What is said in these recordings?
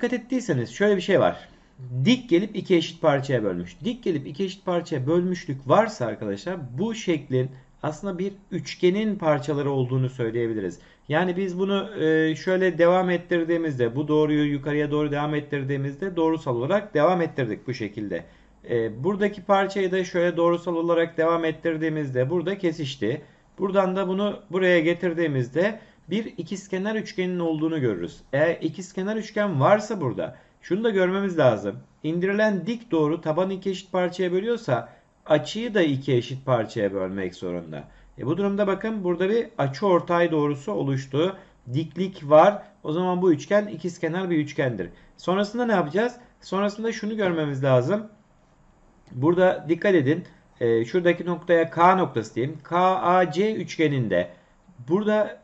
Dikkat ettiyseniz şöyle bir şey var. Dik gelip iki eşit parçaya bölmüş. Dik gelip iki eşit parçaya bölmüşlük varsa arkadaşlar bu şeklin aslında bir üçgenin parçaları olduğunu söyleyebiliriz. Yani biz bunu e, şöyle devam ettirdiğimizde bu doğruyu yukarıya doğru devam ettirdiğimizde doğrusal olarak devam ettirdik bu şekilde. E, buradaki parçayı da şöyle doğrusal olarak devam ettirdiğimizde burada kesişti. Buradan da bunu buraya getirdiğimizde bir ikizkenar üçgenin olduğunu görürüz. Eğer ikizkenar üçgen varsa burada şunu da görmemiz lazım. İndirilen dik doğru tabanı iki eşit parçaya bölüyorsa açıyı da iki eşit parçaya bölmek zorunda. E bu durumda bakın burada bir açı ortay doğrusu oluştu. Diklik var. O zaman bu üçgen ikizkenar bir üçgendir. Sonrasında ne yapacağız? Sonrasında şunu görmemiz lazım. Burada dikkat edin. E, şuradaki noktaya K noktası diyeyim. KAC üçgeninde burada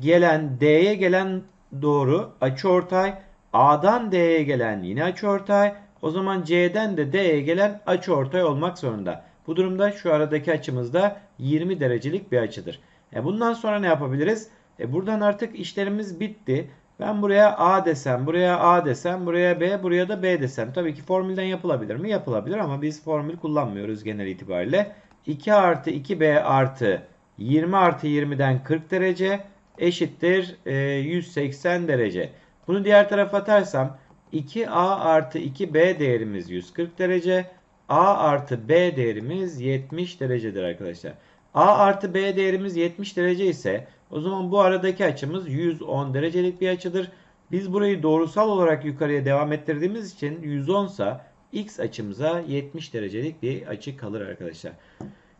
gelen D'ye gelen doğru açıortay A'dan D'ye gelen yine açıortay o zaman C'den de D'ye gelen açıortay olmak zorunda. Bu durumda şu aradaki açımız da 20 derecelik bir açıdır. E bundan sonra ne yapabiliriz? E buradan artık işlerimiz bitti. Ben buraya A desem, buraya A desem, buraya B, buraya da B desem. Tabii ki formülden yapılabilir mi? Yapılabilir ama biz formül kullanmıyoruz genel itibariyle. 2 artı 2B artı 20 artı 20'den 40 derece eşittir e, 180 derece. Bunu diğer tarafa atarsam 2A artı 2B değerimiz 140 derece. A artı B değerimiz 70 derecedir arkadaşlar. A artı B değerimiz 70 derece ise o zaman bu aradaki açımız 110 derecelik bir açıdır. Biz burayı doğrusal olarak yukarıya devam ettirdiğimiz için 110 ise x açımıza 70 derecelik bir açı kalır arkadaşlar.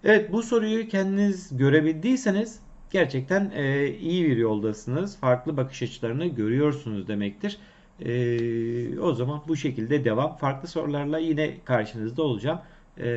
Evet bu soruyu kendiniz görebildiyseniz gerçekten e, iyi bir yoldasınız. Farklı bakış açılarını görüyorsunuz demektir. E, o zaman bu şekilde devam. Farklı sorularla yine karşınızda olacağım. E,